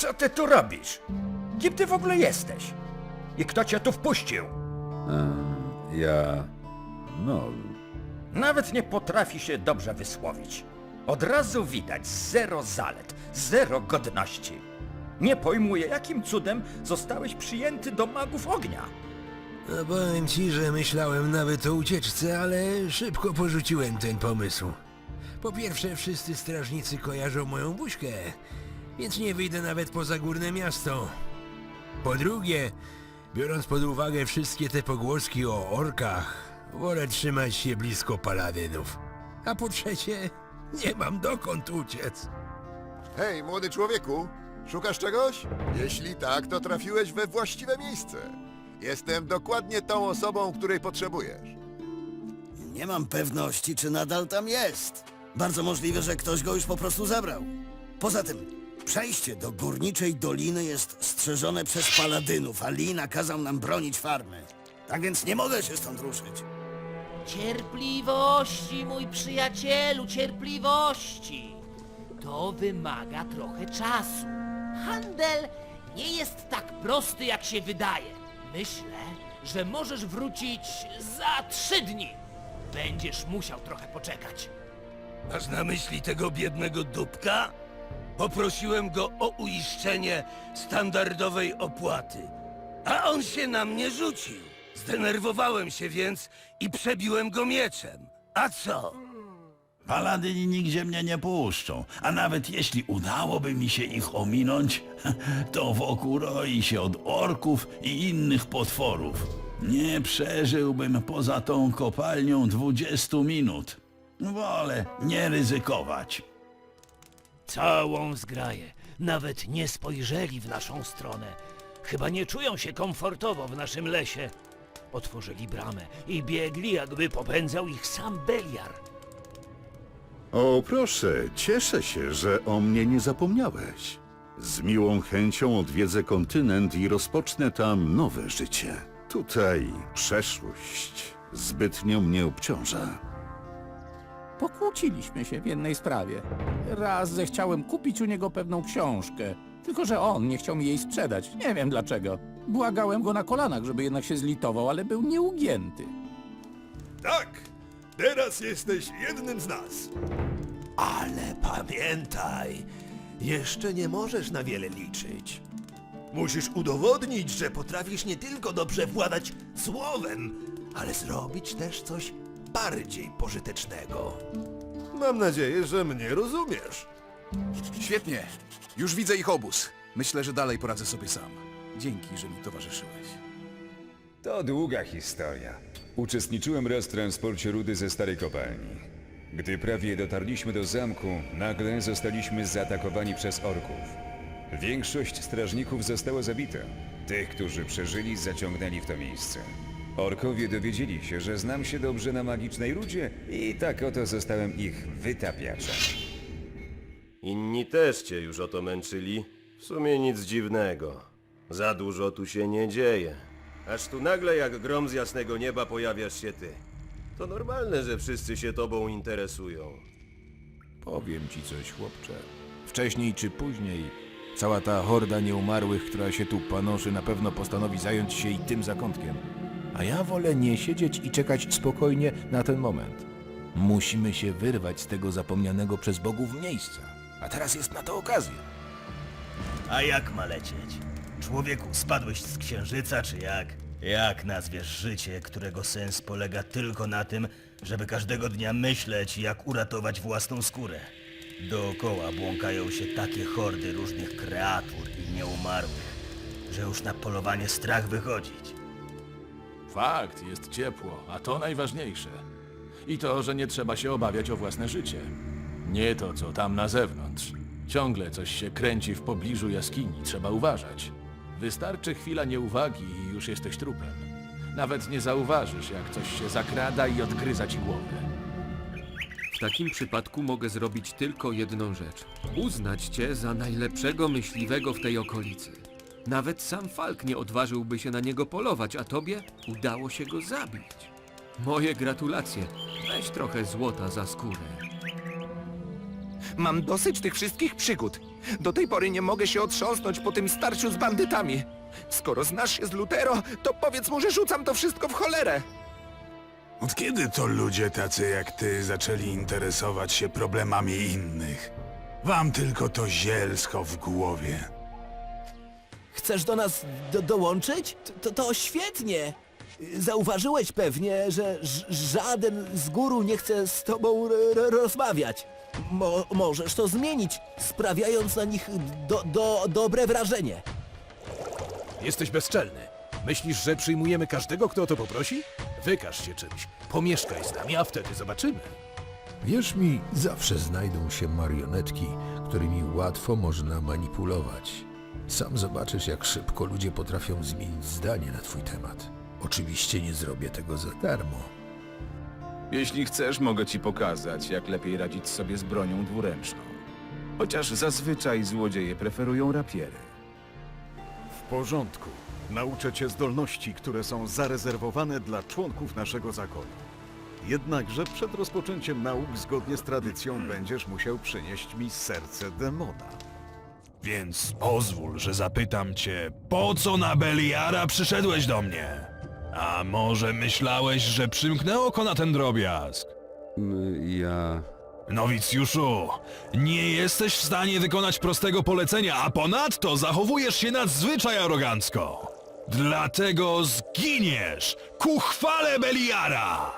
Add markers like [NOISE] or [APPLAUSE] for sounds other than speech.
Co ty tu robisz? Kim ty w ogóle jesteś? I kto cię tu wpuścił? Ja... no... Nawet nie potrafi się dobrze wysłowić. Od razu widać zero zalet, zero godności. Nie pojmuję, jakim cudem zostałeś przyjęty do magów ognia. No powiem ci, że myślałem nawet o ucieczce, ale szybko porzuciłem ten pomysł. Po pierwsze, wszyscy strażnicy kojarzą moją buźkę, więc nie wyjdę nawet poza górne miasto. Po drugie, biorąc pod uwagę wszystkie te pogłoski o orkach, wolę trzymać się blisko paladynów. A po trzecie, nie mam dokąd uciec. Hej, młody człowieku, szukasz czegoś? Jeśli tak, to trafiłeś we właściwe miejsce. Jestem dokładnie tą osobą, której potrzebujesz. Nie mam pewności, czy nadal tam jest. Bardzo możliwe, że ktoś go już po prostu zabrał. Poza tym, przejście do górniczej doliny jest strzeżone przez paladynów, a Lee nakazał nam bronić farmy. Tak więc nie mogę się stąd ruszyć. Cierpliwości, mój przyjacielu, cierpliwości. To wymaga trochę czasu. Handel nie jest tak prosty, jak się wydaje. Myślę, że możesz wrócić za trzy dni. Będziesz musiał trochę poczekać. Masz na myśli tego biednego dupka? Poprosiłem go o uiszczenie standardowej opłaty, a on się na mnie rzucił. Zdenerwowałem się więc i przebiłem go mieczem. A co? Paladyni nigdzie mnie nie puszczą, a nawet jeśli udałoby mi się ich ominąć, [LAUGHS] to wokół roi się od orków i innych potworów. Nie przeżyłbym poza tą kopalnią 20 minut. Wolę nie ryzykować. Całą zgraję. Nawet nie spojrzeli w naszą stronę. Chyba nie czują się komfortowo w naszym lesie. Otworzyli bramę i biegli, jakby popędzał ich sam Beliar. O, proszę, cieszę się, że o mnie nie zapomniałeś. Z miłą chęcią odwiedzę kontynent i rozpocznę tam nowe życie. Tutaj przeszłość zbytnio mnie obciąża. Pokłóciliśmy się w jednej sprawie. Raz zechciałem kupić u niego pewną książkę, tylko że on nie chciał mi jej sprzedać. Nie wiem dlaczego. Błagałem go na kolanach, żeby jednak się zlitował, ale był nieugięty. Tak, teraz jesteś jednym z nas. Ale pamiętaj, jeszcze nie możesz na wiele liczyć. Musisz udowodnić, że potrafisz nie tylko dobrze władać słowem, ale zrobić też coś bardziej pożytecznego. Mam nadzieję, że mnie rozumiesz. Świetnie. Już widzę ich obóz. Myślę, że dalej poradzę sobie sam. Dzięki, że mi towarzyszyłeś. To długa historia. Uczestniczyłem raz w transporcie rudy ze starej kopalni. Gdy prawie dotarliśmy do zamku, nagle zostaliśmy zaatakowani przez orków. Większość strażników została zabita. Tych, którzy przeżyli, zaciągnęli w to miejsce. Orkowie dowiedzieli się, że znam się dobrze na magicznej rudzie i tak oto zostałem ich wytapiaczem. Inni też cię już o to męczyli. W sumie nic dziwnego. Za dużo tu się nie dzieje. Aż tu nagle jak grom z jasnego nieba pojawiasz się ty. To normalne, że wszyscy się tobą interesują. Powiem ci coś, chłopcze. Wcześniej czy później, cała ta horda nieumarłych, która się tu panoszy, na pewno postanowi zająć się i tym zakątkiem. A ja wolę nie siedzieć i czekać spokojnie na ten moment. Musimy się wyrwać z tego zapomnianego przez bogów miejsca. A teraz jest na to okazja. A jak ma lecieć? Człowieku, spadłeś z księżyca, czy jak? Jak nazwiesz życie, którego sens polega tylko na tym, żeby każdego dnia myśleć, jak uratować własną skórę? Dookoła błąkają się takie hordy różnych kreatur i nieumarłych, że już na polowanie strach wychodzić. Fakt, jest ciepło, a to najważniejsze. I to, że nie trzeba się obawiać o własne życie. Nie to, co tam na zewnątrz. Ciągle coś się kręci w pobliżu jaskini, trzeba uważać. Wystarczy chwila nieuwagi i już jesteś trupem. Nawet nie zauważysz, jak coś się zakrada i odgryza ci głowę. W takim przypadku mogę zrobić tylko jedną rzecz. Uznać cię za najlepszego myśliwego w tej okolicy. Nawet sam Falk nie odważyłby się na niego polować, a tobie udało się go zabić. Moje gratulacje. Weź trochę złota za skórę. Mam dosyć tych wszystkich przygód. Do tej pory nie mogę się otrząsnąć po tym starciu z bandytami. Skoro znasz się z Lutero, to powiedz mu, że rzucam to wszystko w cholerę. Od kiedy to ludzie tacy jak ty zaczęli interesować się problemami innych? Wam tylko to zielsko w głowie. Chcesz do nas do dołączyć? To, to świetnie. Zauważyłeś pewnie, że żaden z góru nie chce z tobą rozmawiać. Mo możesz to zmienić, sprawiając na nich do, do, dobre wrażenie. Jesteś bezczelny. Myślisz, że przyjmujemy każdego, kto o to poprosi? Wykaż się czymś. Pomieszkaj z nami, a wtedy zobaczymy. Wierz mi, zawsze znajdą się marionetki, którymi łatwo można manipulować. Sam zobaczysz, jak szybko ludzie potrafią zmienić zdanie na twój temat. Oczywiście nie zrobię tego za darmo. Jeśli chcesz, mogę ci pokazać, jak lepiej radzić sobie z bronią dwuręczną. Chociaż zazwyczaj złodzieje preferują rapiery. W porządku. Nauczę cię zdolności, które są zarezerwowane dla członków naszego zakonu. Jednakże przed rozpoczęciem nauk zgodnie z tradycją będziesz musiał przynieść mi serce demona. Więc pozwól, że zapytam cię, po co na Beliara przyszedłeś do mnie? A może myślałeś, że przymknę oko na ten drobiazg? Ja... Nowicjuszu, nie jesteś w stanie wykonać prostego polecenia, a ponadto zachowujesz się nadzwyczaj arogancko. Dlatego zginiesz ku chwale Beliara!